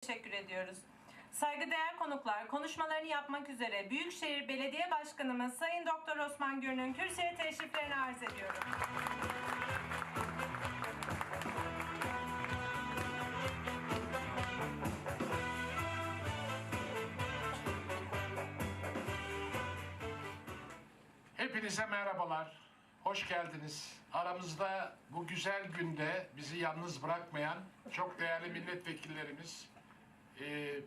teşekkür ediyoruz. Saygıdeğer konuklar, konuşmalarını yapmak üzere Büyükşehir Belediye Başkanımız Sayın Doktor Osman Gür'ün kürsüye teşriflerini arz ediyorum. Hepinize merhabalar. Hoş geldiniz. Aramızda bu güzel günde bizi yalnız bırakmayan çok değerli milletvekillerimiz, e,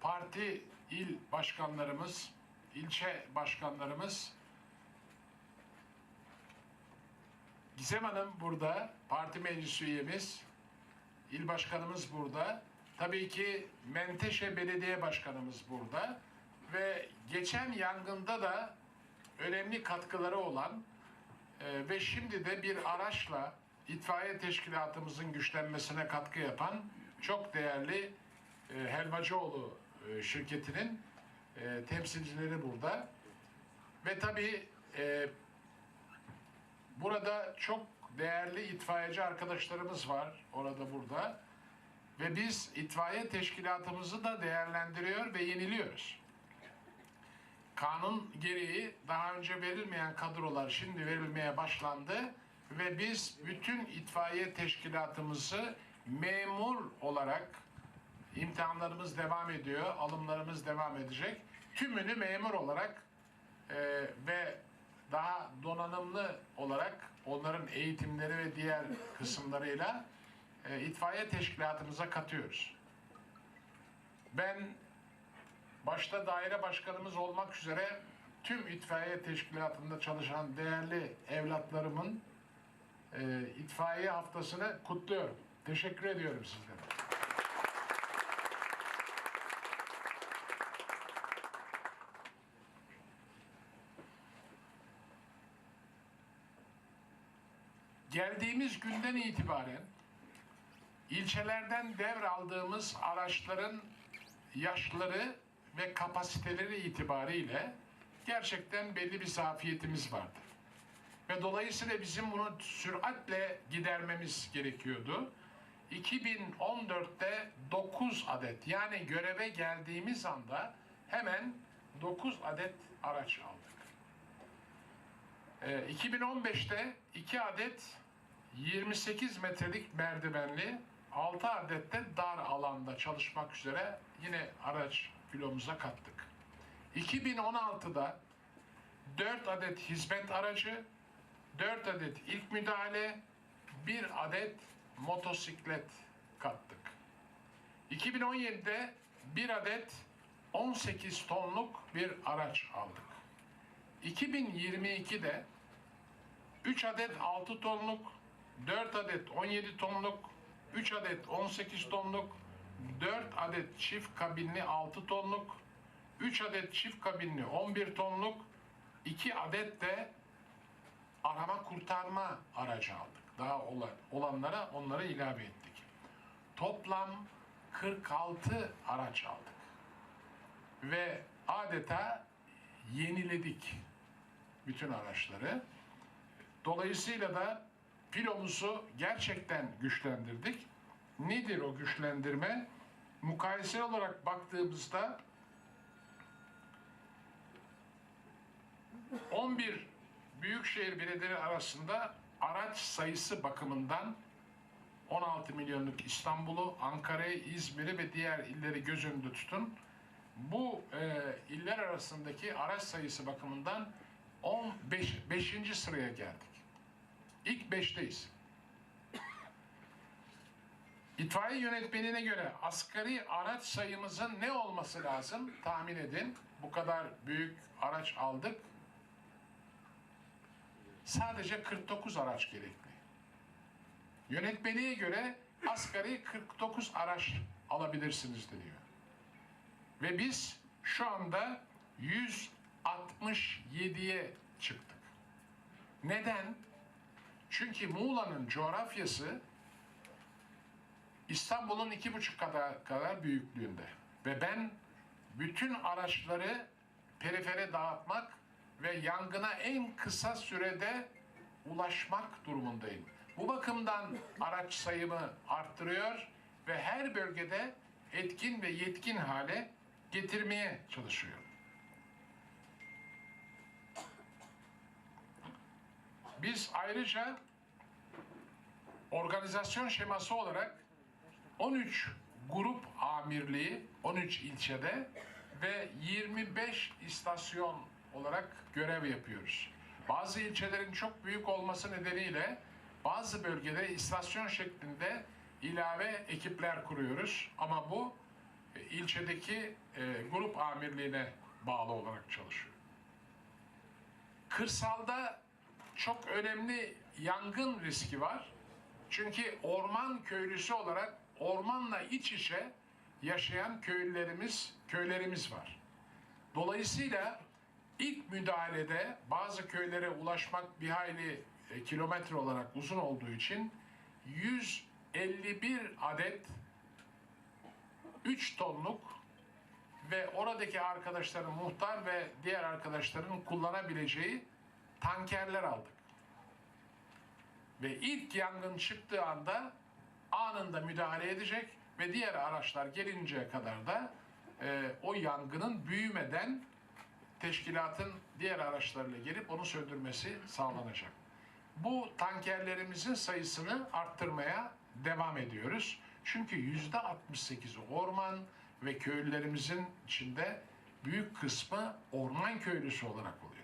parti il başkanlarımız, ilçe başkanlarımız, Gizem Hanım burada, parti meclis üyemiz, il başkanımız burada. Tabii ki Menteşe Belediye Başkanımız burada. Ve geçen yangında da önemli katkıları olan e, ve şimdi de bir araçla itfaiye teşkilatımızın güçlenmesine katkı yapan çok değerli e, Helvacıoğlu şirketinin e, temsilcileri burada. Ve tabii e, burada çok değerli itfaiyeci arkadaşlarımız var orada burada. Ve biz itfaiye teşkilatımızı da değerlendiriyor ve yeniliyoruz. Kanun gereği daha önce verilmeyen kadrolar şimdi verilmeye başlandı ve biz bütün itfaiye teşkilatımızı memur olarak imtihanlarımız devam ediyor, alımlarımız devam edecek. Tümünü memur olarak e, ve daha donanımlı olarak onların eğitimleri ve diğer kısımlarıyla e, itfaiye teşkilatımıza katıyoruz. Ben başta daire başkanımız olmak üzere tüm itfaiye teşkilatında çalışan değerli evlatlarımın e, itfaiye haftasını kutluyorum. Teşekkür ediyorum sizlere. Geldiğimiz günden itibaren ilçelerden devraldığımız araçların yaşları ve kapasiteleri itibariyle gerçekten belli bir zafiyetimiz vardı. Ve dolayısıyla bizim bunu süratle gidermemiz gerekiyordu. 2014'te 9 adet yani göreve geldiğimiz anda hemen 9 adet araç aldık. Ee, 2015'te 2 adet 28 metrelik merdivenli 6 adet de dar alanda çalışmak üzere yine araç filomuza kattık. 2016'da 4 adet hizmet aracı, 4 adet ilk müdahale, 1 adet motosiklet kattık. 2017'de 1 adet 18 tonluk bir araç aldık. 2022'de 3 adet 6 tonluk, 4 adet 17 tonluk, 3 adet 18 tonluk, 4 adet çift kabinli 6 tonluk, 3 adet çift kabinli 11 tonluk, 2 adet de arama kurtarma aracı aldık. Daha olan, olanlara onları ilave ettik. Toplam 46 araç aldık. Ve adeta yeniledik bütün araçları. Dolayısıyla da filomuzu gerçekten güçlendirdik. Nedir o güçlendirme? Mukayese olarak baktığımızda 11 büyükşehir belediyeleri arasında araç sayısı bakımından 16 milyonluk İstanbul'u, Ankara'yı, İzmir'i ve diğer illeri göz önünde tutun. Bu e, iller arasındaki araç sayısı bakımından 15 5. sıraya geldik. İlk 5'teyiz. İtfaiye yönetmenine göre asgari araç sayımızın ne olması lazım? Tahmin edin. Bu kadar büyük araç aldık. Sadece 49 araç gerekli. Yönetmeliğe göre asgari 49 araç alabilirsiniz deniyor. Ve biz şu anda 167'ye çıktık. Neden? Çünkü Muğla'nın coğrafyası İstanbul'un iki buçuk kadar, kadar büyüklüğünde. Ve ben bütün araçları perifere dağıtmak ve yangına en kısa sürede ulaşmak durumundayım. Bu bakımdan araç sayımı arttırıyor ve her bölgede etkin ve yetkin hale getirmeye çalışıyor. Biz ayrıca organizasyon şeması olarak 13 grup amirliği 13 ilçede ve 25 istasyon olarak görev yapıyoruz. Bazı ilçelerin çok büyük olması nedeniyle bazı bölgede istasyon şeklinde ilave ekipler kuruyoruz. Ama bu e, ilçedeki e, grup amirliğine bağlı olarak çalışıyor. Kırsalda çok önemli yangın riski var. Çünkü orman köylüsü olarak ormanla iç içe yaşayan köylülerimiz köylerimiz var. Dolayısıyla ilk müdahalede bazı köylere ulaşmak bir hayli e, kilometre olarak uzun olduğu için 151 adet 3 tonluk ve oradaki arkadaşların muhtar ve diğer arkadaşların kullanabileceği tankerler aldık. Ve ilk yangın çıktığı anda anında müdahale edecek ve diğer araçlar gelinceye kadar da e, o yangının büyümeden teşkilatın diğer araçlarıyla gelip onu söndürmesi sağlanacak. Bu tankerlerimizin sayısını arttırmaya devam ediyoruz. Çünkü yüzde 68'i orman ve köylülerimizin içinde büyük kısmı orman köylüsü olarak oluyor.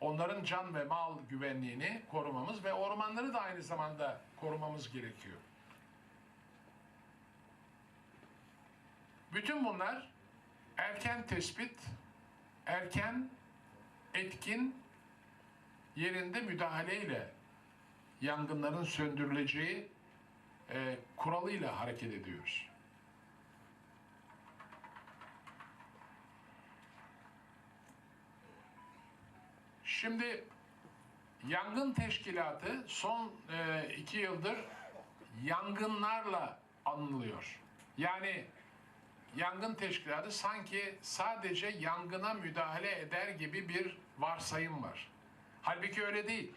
Onların can ve mal güvenliğini korumamız ve ormanları da aynı zamanda korumamız gerekiyor. Bütün bunlar erken tespit, erken, etkin, yerinde müdahaleyle yangınların söndürüleceği e, kuralıyla hareket ediyoruz. Şimdi yangın teşkilatı son e, iki yıldır yangınlarla anılıyor. Yani yangın teşkilatı sanki sadece yangına müdahale eder gibi bir varsayım var. Halbuki öyle değil.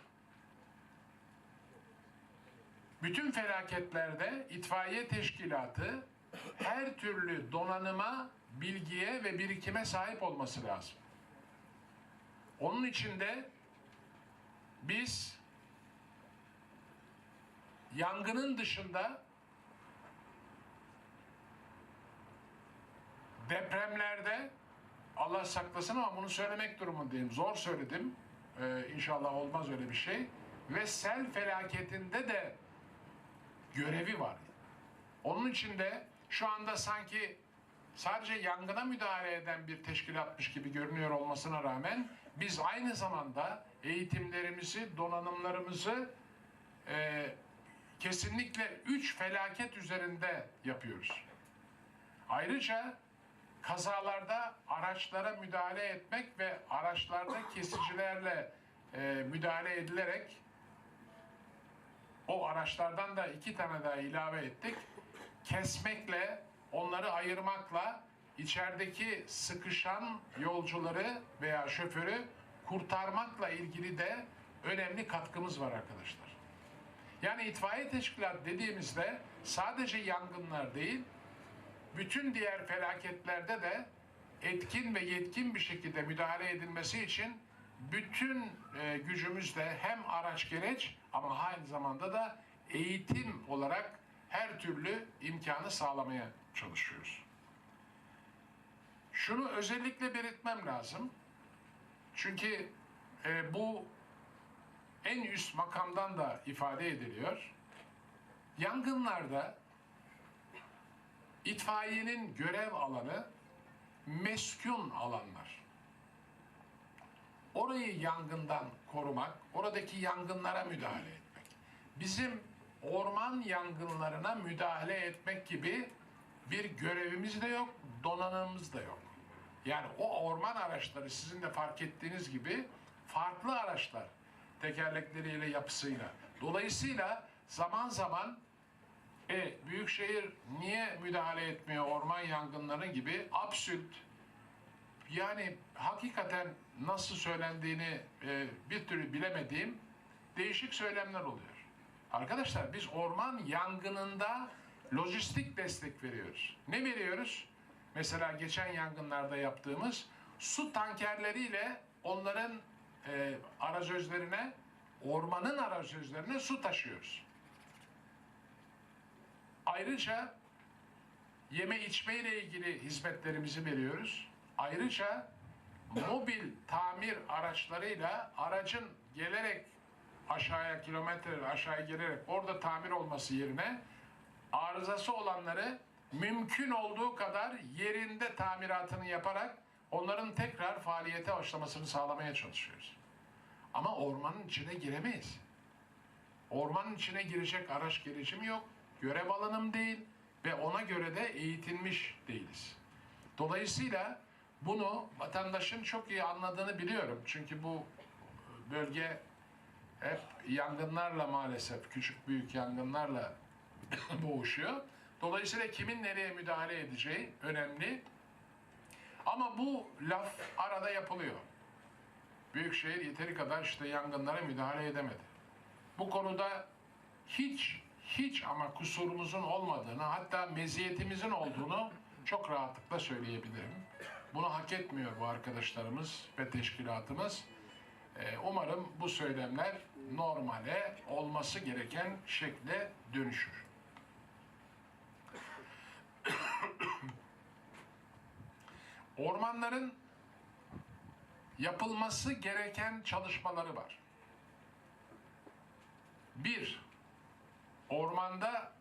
Bütün felaketlerde itfaiye teşkilatı her türlü donanıma, bilgiye ve birikime sahip olması lazım. Onun için de biz yangının dışında depremlerde Allah saklasın ama bunu söylemek durumundayım. Zor söyledim. Ee, inşallah olmaz öyle bir şey. Ve sel felaketinde de görevi var. Onun için de şu anda sanki sadece yangına müdahale eden bir teşkilatmış gibi görünüyor olmasına rağmen biz aynı zamanda eğitimlerimizi, donanımlarımızı e, kesinlikle üç felaket üzerinde yapıyoruz. Ayrıca kazalarda araçlara müdahale etmek ve araçlarda kesicilerle e, müdahale edilerek o araçlardan da iki tane daha ilave ettik. Kesmekle, onları ayırmakla içerideki sıkışan yolcuları veya şoförü kurtarmakla ilgili de önemli katkımız var arkadaşlar. Yani itfaiye teşkilat dediğimizde sadece yangınlar değil, bütün diğer felaketlerde de etkin ve yetkin bir şekilde müdahale edilmesi için bütün e, gücümüzle hem araç gereç ama aynı zamanda da eğitim olarak her türlü imkanı sağlamaya çalışıyoruz. Şunu özellikle belirtmem lazım. Çünkü e, bu en üst makamdan da ifade ediliyor. Yangınlarda itfaiyenin görev alanı meskun alanlar. Orayı yangından korumak, oradaki yangınlara müdahale etmek. Bizim orman yangınlarına müdahale etmek gibi bir görevimiz de yok, donanımımız da yok. Yani o orman araçları sizin de fark ettiğiniz gibi farklı araçlar tekerlekleriyle yapısıyla. Dolayısıyla zaman zaman e, Büyükşehir niye müdahale etmiyor orman yangınları gibi absürt yani hakikaten nasıl söylendiğini e, bir türlü bilemediğim değişik söylemler oluyor. Arkadaşlar biz orman yangınında lojistik destek veriyoruz. Ne veriyoruz? Mesela geçen yangınlarda yaptığımız su tankerleriyle onların e, arazözlerine, ormanın arazözlerine su taşıyoruz. Ayrıca yeme içme ile ilgili hizmetlerimizi veriyoruz. Ayrıca mobil tamir araçlarıyla aracın gelerek aşağıya kilometre aşağıya gelerek orada tamir olması yerine arızası olanları mümkün olduğu kadar yerinde tamiratını yaparak onların tekrar faaliyete başlamasını sağlamaya çalışıyoruz. Ama ormanın içine giremeyiz. Ormanın içine girecek araç girişim yok. Görev alanım değil ve ona göre de eğitilmiş değiliz. Dolayısıyla bunu vatandaşın çok iyi anladığını biliyorum. Çünkü bu bölge hep yangınlarla maalesef küçük büyük yangınlarla boğuşuyor. Dolayısıyla kimin nereye müdahale edeceği önemli. Ama bu laf arada yapılıyor. Büyükşehir yeteri kadar işte yangınlara müdahale edemedi. Bu konuda hiç hiç ama kusurumuzun olmadığını hatta meziyetimizin olduğunu çok rahatlıkla söyleyebilirim. Bunu hak etmiyor bu arkadaşlarımız ve teşkilatımız. Ee, umarım bu söylemler normale olması gereken şekle dönüşür. Ormanların yapılması gereken çalışmaları var. Bir, ormanda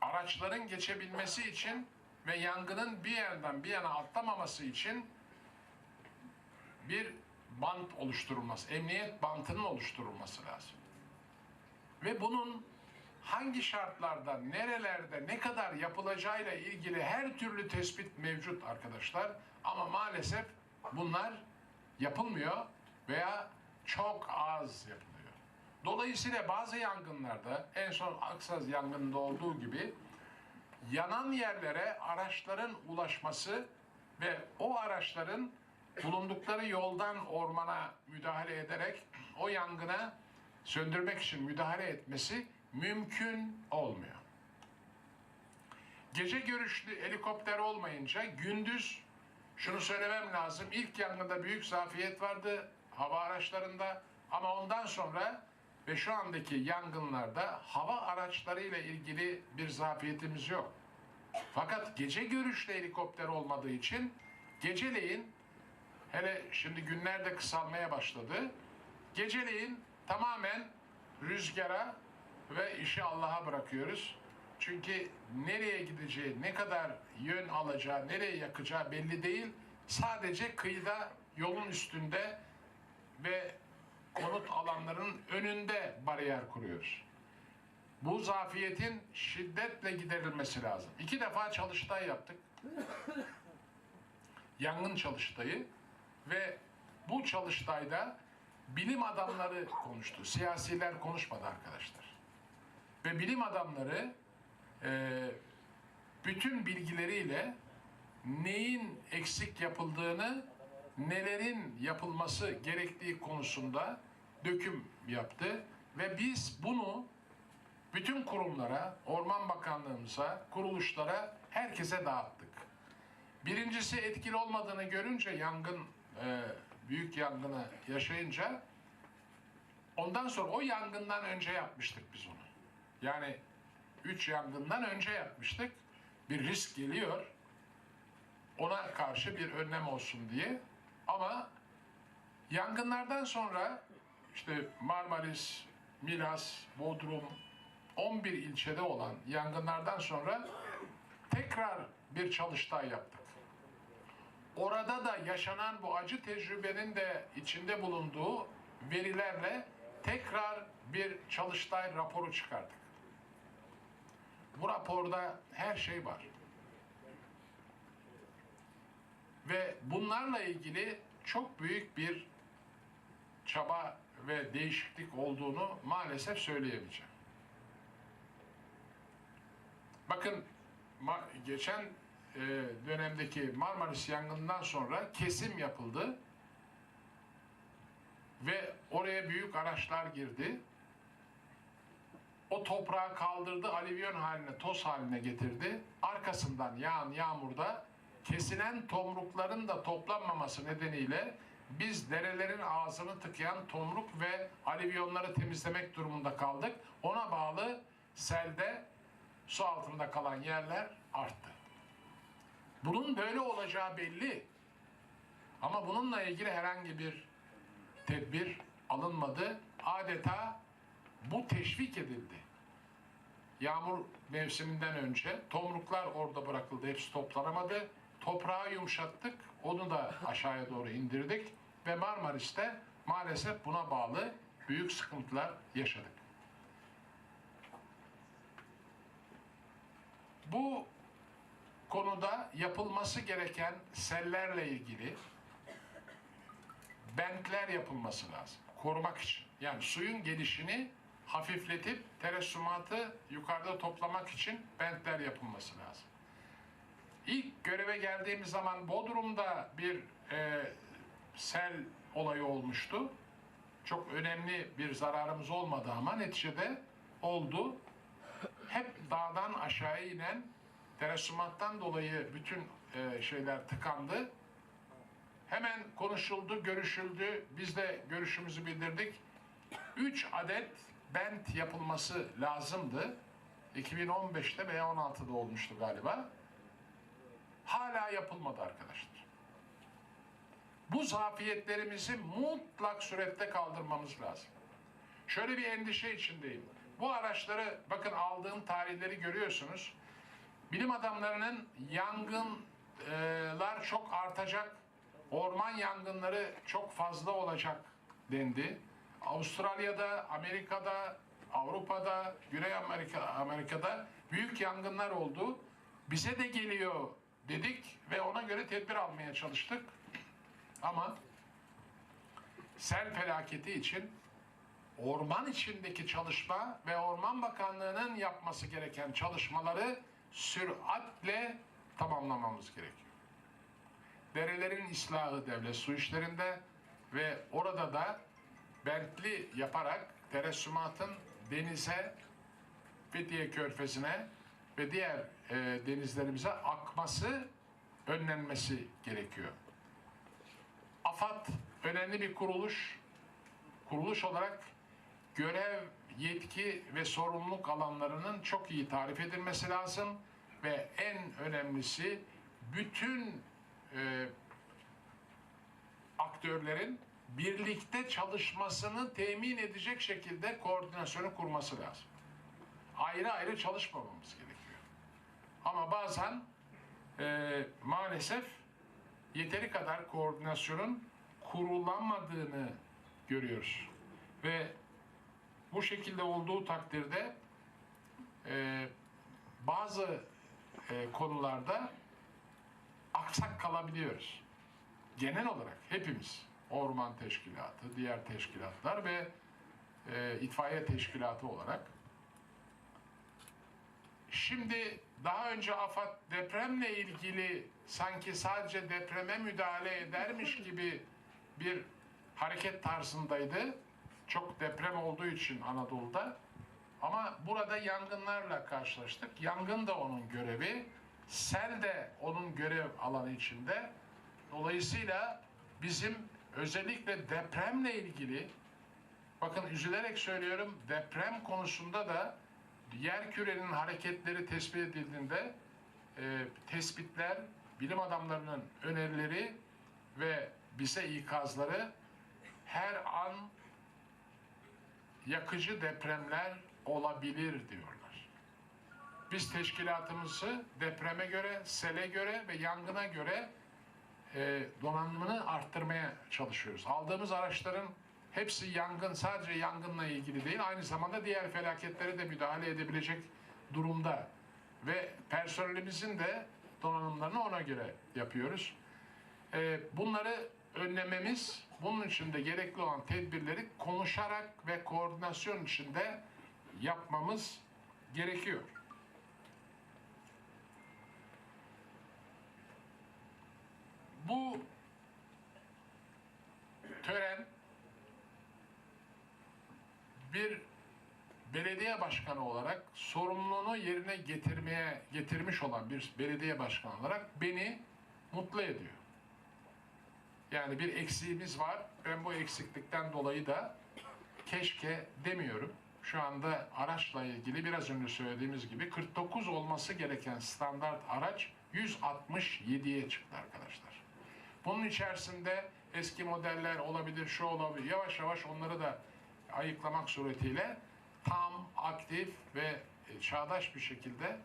araçların geçebilmesi için ve yangının bir yerden bir yana atlamaması için bir bant oluşturulması, emniyet bantının oluşturulması lazım. Ve bunun hangi şartlarda, nerelerde, ne kadar yapılacağıyla ilgili her türlü tespit mevcut arkadaşlar. Ama maalesef bunlar yapılmıyor veya çok az yapılıyor. Dolayısıyla bazı yangınlarda, en son Aksaz yangınında olduğu gibi yanan yerlere araçların ulaşması ve o araçların bulundukları yoldan ormana müdahale ederek o yangına söndürmek için müdahale etmesi mümkün olmuyor. Gece görüşlü helikopter olmayınca gündüz şunu söylemem lazım. İlk yangında büyük zafiyet vardı hava araçlarında ama ondan sonra ve şu andaki yangınlarda hava araçlarıyla ilgili bir zafiyetimiz yok. Fakat gece görüşlü helikopter olmadığı için geceleyin hele şimdi günler de kısalmaya başladı. Geceleyin tamamen rüzgara ve işi Allah'a bırakıyoruz. Çünkü nereye gideceği, ne kadar yön alacağı, nereye yakacağı belli değil. Sadece kıyıda, yolun üstünde ve konut alanlarının önünde bariyer kuruyoruz. Bu zafiyetin şiddetle giderilmesi lazım. İki defa çalıştay yaptık. Yangın çalıştayı ve bu çalıştayda bilim adamları konuştu. Siyasiler konuşmadı arkadaşlar. Ve bilim adamları e, bütün bilgileriyle neyin eksik yapıldığını, nelerin yapılması gerektiği konusunda döküm yaptı ve biz bunu bütün kurumlara, Orman Bakanlığımıza, kuruluşlara, herkese dağıttık. Birincisi etkili olmadığını görünce yangın, e, büyük yangını yaşayınca ondan sonra o yangından önce yapmıştık biz onu. Yani üç yangından önce yapmıştık. Bir risk geliyor. Ona karşı bir önlem olsun diye. Ama yangınlardan sonra işte Marmaris, Milas, Bodrum 11 ilçede olan yangınlardan sonra tekrar bir çalıştay yaptık. Orada da yaşanan bu acı tecrübenin de içinde bulunduğu verilerle tekrar bir çalıştay raporu çıkardık. Bu raporda her şey var. Ve bunlarla ilgili çok büyük bir çaba ve değişiklik olduğunu maalesef söyleyemeyeceğim. Bakın geçen e, dönemdeki Marmaris yangından sonra kesim yapıldı ve oraya büyük araçlar girdi o toprağı kaldırdı, alüvyon haline, toz haline getirdi. Arkasından yağan yağmurda kesilen tomrukların da toplanmaması nedeniyle biz derelerin ağzını tıkayan tomruk ve alüvyonları temizlemek durumunda kaldık. Ona bağlı selde su altında kalan yerler arttı. Bunun böyle olacağı belli. Ama bununla ilgili herhangi bir tedbir alınmadı. Adeta bu teşvik edildi. Yağmur mevsiminden önce tomruklar orada bırakıldı. Hepsi toplanamadı. Toprağı yumuşattık. Onu da aşağıya doğru indirdik. Ve Marmaris'te maalesef buna bağlı büyük sıkıntılar yaşadık. Bu konuda yapılması gereken sellerle ilgili bentler yapılması lazım. Korumak için. Yani suyun gelişini hafifletip teresumatı yukarıda toplamak için bentler yapılması lazım. İlk göreve geldiğimiz zaman Bodrum'da bir e, sel olayı olmuştu. Çok önemli bir zararımız olmadı ama neticede oldu. Hep dağdan aşağıya inen teresumattan dolayı bütün e, şeyler tıkandı. Hemen konuşuldu, görüşüldü. Biz de görüşümüzü bildirdik. 3 adet bent yapılması lazımdı. 2015'te veya 16'da olmuştu galiba. Hala yapılmadı arkadaşlar. Bu zafiyetlerimizi mutlak surette kaldırmamız lazım. Şöyle bir endişe içindeyim. Bu araçları bakın aldığım tarihleri görüyorsunuz. Bilim adamlarının yangınlar çok artacak, orman yangınları çok fazla olacak dendi. Avustralya'da, Amerika'da, Avrupa'da, Güney Amerika, Amerika'da büyük yangınlar oldu. Bize de geliyor dedik ve ona göre tedbir almaya çalıştık. Ama sel felaketi için orman içindeki çalışma ve Orman Bakanlığı'nın yapması gereken çalışmaları süratle tamamlamamız gerekiyor. Derelerin ıslahı devlet su işlerinde ve orada da bentli yaparak teresumatın denize, Fethiye Körfezi'ne ve diğer e, denizlerimize akması önlenmesi gerekiyor. AFAD önemli bir kuruluş. Kuruluş olarak görev, yetki ve sorumluluk alanlarının çok iyi tarif edilmesi lazım ve en önemlisi bütün e, aktörlerin birlikte çalışmasını temin edecek şekilde koordinasyonu kurması lazım. Ayrı ayrı çalışmamamız gerekiyor. Ama bazen e, maalesef yeteri kadar koordinasyonun kurulamadığını görüyoruz. Ve bu şekilde olduğu takdirde e, bazı e, konularda aksak kalabiliyoruz. Genel olarak hepimiz orman teşkilatı, diğer teşkilatlar ve e, itfaiye teşkilatı olarak Şimdi daha önce AFAD depremle ilgili sanki sadece depreme müdahale edermiş gibi bir hareket tarzındaydı. Çok deprem olduğu için Anadolu'da. Ama burada yangınlarla karşılaştık. Yangın da onun görevi, sel de onun görev alanı içinde. Dolayısıyla bizim özellikle depremle ilgili bakın üzülerek söylüyorum deprem konusunda da yer kürenin hareketleri tespit edildiğinde e, tespitler, bilim adamlarının önerileri ve bize ikazları her an yakıcı depremler olabilir diyorlar. Biz teşkilatımızı depreme göre, sele göre ve yangına göre e, donanımını arttırmaya çalışıyoruz. Aldığımız araçların hepsi yangın, sadece yangınla ilgili değil, aynı zamanda diğer felaketlere de müdahale edebilecek durumda. Ve personelimizin de donanımlarını ona göre yapıyoruz. E, bunları önlememiz, bunun için de gerekli olan tedbirleri konuşarak ve koordinasyon içinde yapmamız gerekiyor. Bu tören bir belediye başkanı olarak sorumluluğunu yerine getirmeye getirmiş olan bir belediye başkanı olarak beni mutlu ediyor. Yani bir eksiğimiz var. Ben bu eksiklikten dolayı da keşke demiyorum. Şu anda araçla ilgili biraz önce söylediğimiz gibi 49 olması gereken standart araç 167'ye çıktı arkadaşlar. Bunun içerisinde eski modeller olabilir, şu olabilir. Yavaş yavaş onları da ayıklamak suretiyle tam, aktif ve e, çağdaş bir şekilde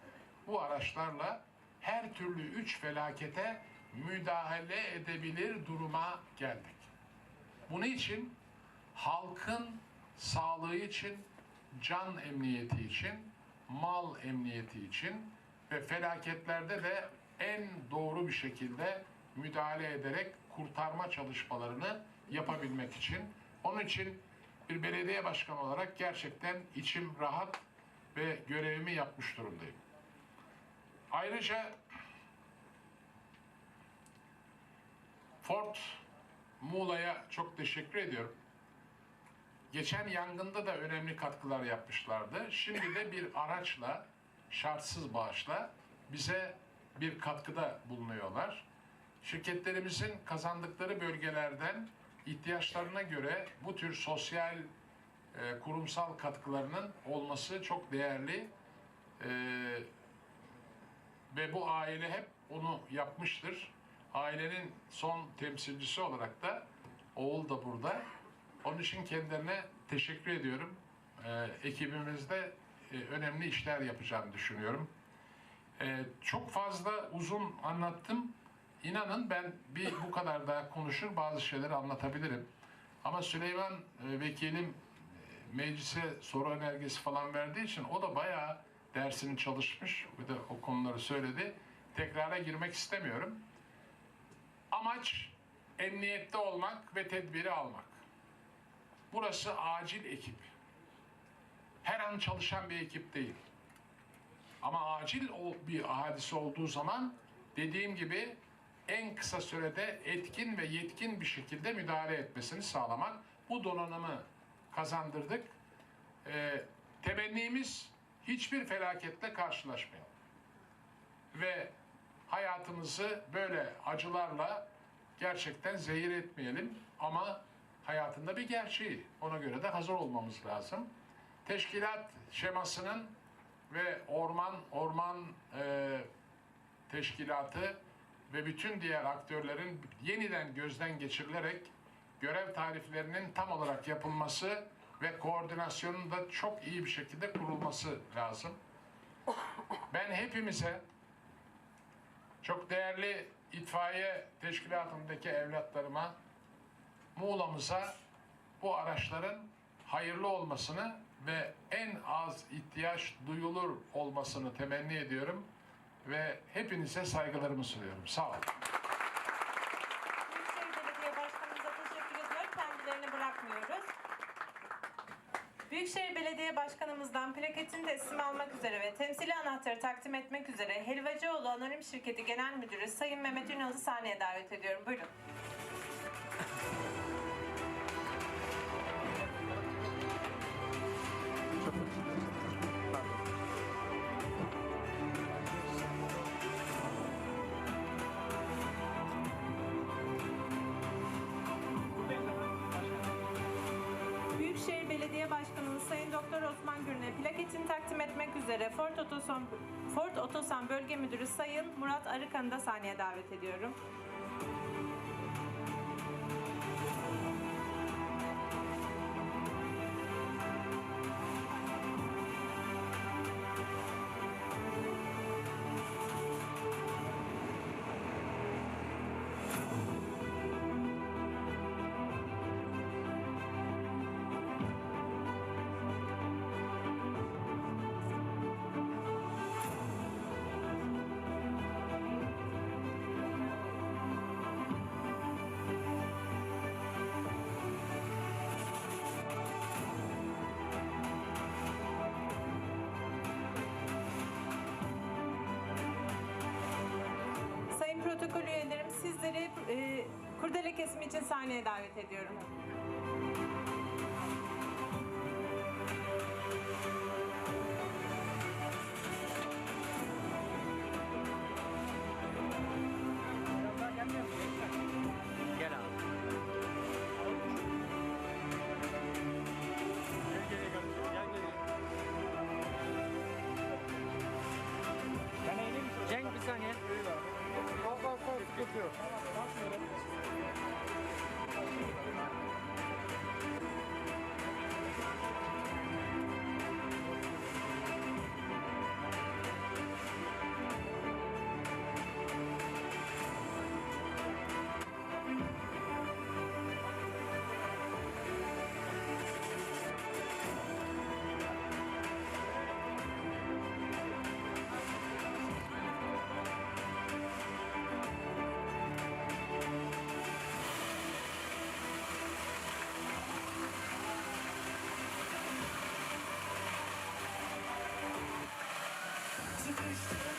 bu araçlarla her türlü üç felakete müdahale edebilir duruma geldik. Bunun için halkın sağlığı için, can emniyeti için, mal emniyeti için ve felaketlerde de en doğru bir şekilde müdahale ederek kurtarma çalışmalarını yapabilmek için. Onun için bir belediye başkanı olarak gerçekten içim rahat ve görevimi yapmış durumdayım. Ayrıca Ford Muğla'ya çok teşekkür ediyorum. Geçen yangında da önemli katkılar yapmışlardı. Şimdi de bir araçla, şartsız bağışla bize bir katkıda bulunuyorlar. Şirketlerimizin kazandıkları bölgelerden ihtiyaçlarına göre bu tür sosyal e, kurumsal katkılarının olması çok değerli. E, ve bu aile hep onu yapmıştır. Ailenin son temsilcisi olarak da oğul da burada. Onun için kendilerine teşekkür ediyorum. Ee, ekibimizde e, önemli işler yapacağını düşünüyorum. Ee, çok fazla uzun anlattım. İnanın ben bir bu kadar daha konuşur bazı şeyleri anlatabilirim. Ama Süleyman e, vekilim e, meclise soru önergesi falan verdiği için o da bayağı dersini çalışmış ve de o konuları söyledi. Tekrara girmek istemiyorum. Amaç emniyette olmak ve tedbiri almak. Burası acil ekip. Her an çalışan bir ekip değil. Ama acil bir hadise olduğu zaman dediğim gibi en kısa sürede etkin ve yetkin bir şekilde müdahale etmesini sağlamak. Bu donanımı kazandırdık. Ee, temennimiz hiçbir felaketle karşılaşmayalım. Ve hayatımızı böyle acılarla gerçekten zehir etmeyelim ama hayatında bir gerçeği. Ona göre de hazır olmamız lazım. Teşkilat şemasının ve orman orman e, teşkilatı ve bütün diğer aktörlerin yeniden gözden geçirilerek görev tariflerinin tam olarak yapılması ve koordinasyonun da çok iyi bir şekilde kurulması lazım. Ben hepimize çok değerli itfaiye teşkilatındaki evlatlarıma, Muğla'mıza bu araçların hayırlı olmasını ve en az ihtiyaç duyulur olmasını temenni ediyorum ve hepinize saygılarımı sunuyorum. Sağ olun. Büyükşehir Belediye Başkanımıza teşekkür. Kendilerini bırakmıyoruz. Büyükşehir Belediye Başkanımızdan plaketini teslim almak üzere ve temsili anahtarı takdim etmek üzere Helvacıoğlu Anonim Şirketi Genel Müdürü Sayın Mehmet Ünal'ı sahneye davet ediyorum. Buyurun. Osman Gürne plaketini takdim etmek üzere Ford Otosan, Ford Otosan Bölge Müdürü Sayın Murat Arıkan'ı da sahneye davet ediyorum. Protokol üyelerim sizleri e, kurdele kesimi için sahneye davet ediyorum. Peace.